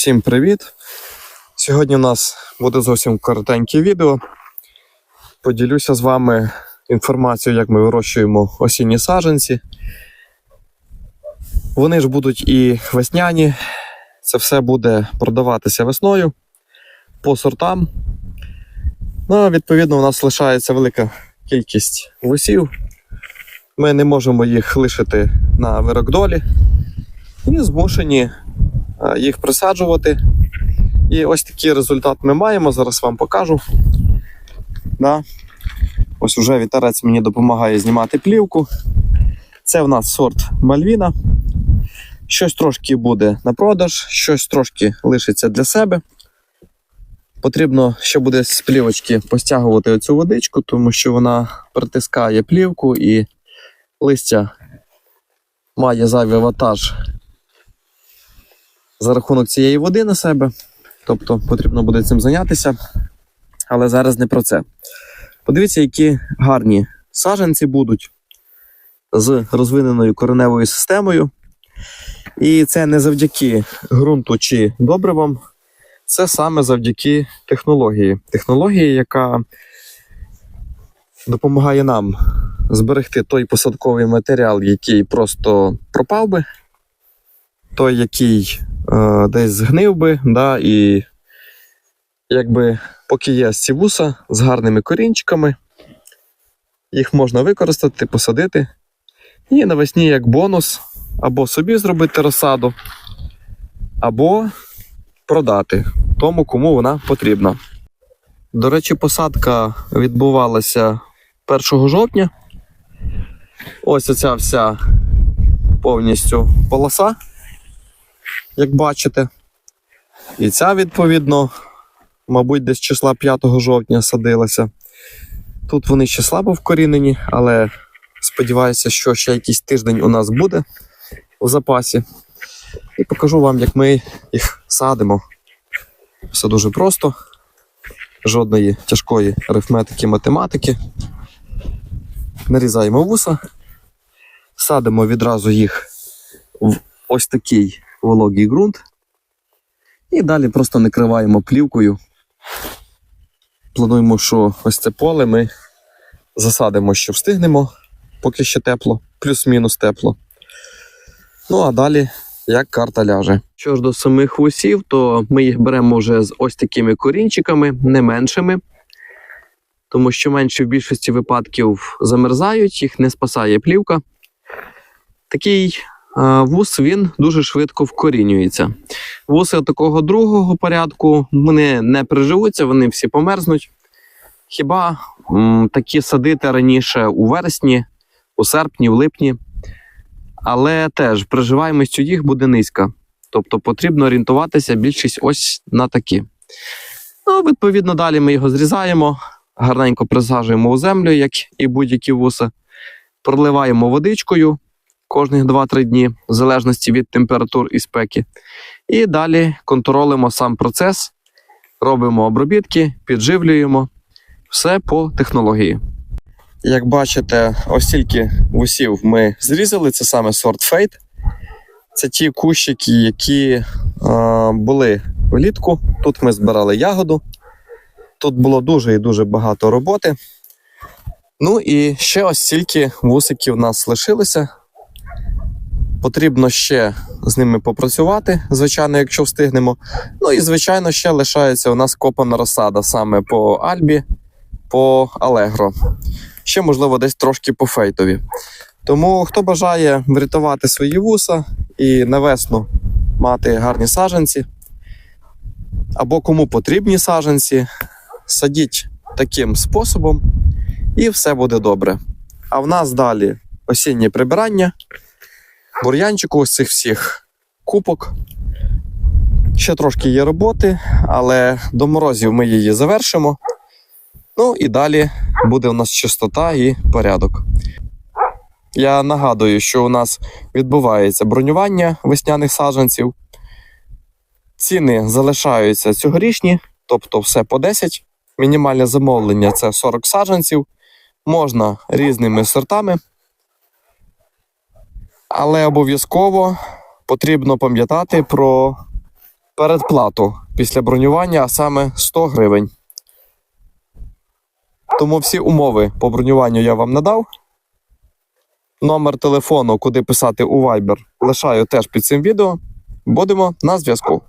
Всім привіт! Сьогодні у нас буде зовсім коротеньке відео. Поділюся з вами інформацією, як ми вирощуємо осінні саджанці. Вони ж будуть і весняні. Це все буде продаватися весною по сортам. Ну, відповідно, у нас лишається велика кількість вусів. Ми не можемо їх лишити на вирок долі і змушені їх присаджувати. І ось такий результат ми маємо. Зараз вам покажу. Да. Ось вже вітерець мені допомагає знімати плівку. Це в нас сорт Мальвіна. Щось трошки буде на продаж, щось трошки лишиться для себе. Потрібно ще буде з плівочки постягувати оцю водичку, тому що вона притискає плівку і листя має зайвий ватаж за рахунок цієї води на себе. Тобто потрібно буде цим зайнятися. Але зараз не про це. Подивіться, які гарні саджанці будуть з розвиненою кореневою системою. І це не завдяки ґрунту чи добривам, це саме завдяки технології. Технології, яка допомагає нам зберегти той посадковий матеріал, який просто пропав би, той, який е, десь згнив би, да, і якби поки є ці вуса з гарними корінчиками, їх можна використати, посадити. І навесні як бонус або собі зробити розсаду, або продати тому, кому вона потрібна. До речі, посадка відбувалася 1 жовтня. Ось оця вся повністю полоса, як бачите. І ця, відповідно, мабуть, десь числа 5 жовтня садилася. Тут вони ще слабо вкорінені, але сподіваюся, що ще якийсь тиждень у нас буде у запасі. І покажу вам, як ми їх садимо. Все дуже просто. Жодної тяжкої арифметики, математики. Нарізаємо вуса, садимо відразу їх в ось такий вологий ґрунт. І далі просто накриваємо плівкою. Плануємо, що ось це поле ми засадимо, що встигнемо, поки ще тепло, плюс-мінус тепло. Ну а далі як карта ляже. Що ж до самих вусів, то ми їх беремо вже з ось такими корінчиками, не меншими. Тому що менші в більшості випадків замерзають, їх не спасає плівка. Такий вус він дуже швидко вкорінюється. Вуси такого другого порядку вони не приживуться, вони всі померзнуть. Хіба м, такі садити раніше у вересні, у серпні, в липні. Але теж приживаємость у їх буде низька. Тобто потрібно орієнтуватися більшість ось на такі. Ну, відповідно, далі ми його зрізаємо, гарненько присаджуємо у землю, як і будь-які вуси, проливаємо водичкою кожних 2-3 дні, в залежності від температур і спеки. І далі контролюємо сам процес, робимо обробітки, підживлюємо все по технології. Як бачите, ось тільки вусів ми зрізали, це саме сорт фейт. Це ті кущики, які е, були влітку. Тут ми збирали ягоду. Тут було дуже і дуже багато роботи. Ну і ще ось стільки вусиків у нас лишилося. Потрібно ще з ними попрацювати, звичайно, якщо встигнемо. Ну і, звичайно, ще лишається у нас копана розсада саме по Альбі, по Алегро. Ще, можливо, десь трошки по фейтові. Тому хто бажає врятувати свої вуса і на весну мати гарні саджанці, або кому потрібні саджанці, садіть таким способом, і все буде добре. А в нас далі осіннє прибирання, бур'янчику ось цих всіх купок. Ще трошки є роботи, але до морозів ми її завершимо. Ну і далі буде у нас чистота і порядок. Я нагадую, що у нас відбувається бронювання весняних саджанців. Ціни залишаються цьогорічні, тобто все по 10. Мінімальне замовлення це 40 саджанців. Можна різними сортами. Але обов'язково потрібно пам'ятати про передплату після бронювання, а саме 100 гривень. Тому всі умови по бронюванню я вам надав. Номер телефону, куди писати у Viber, лишаю теж під цим відео. Будемо на зв'язку.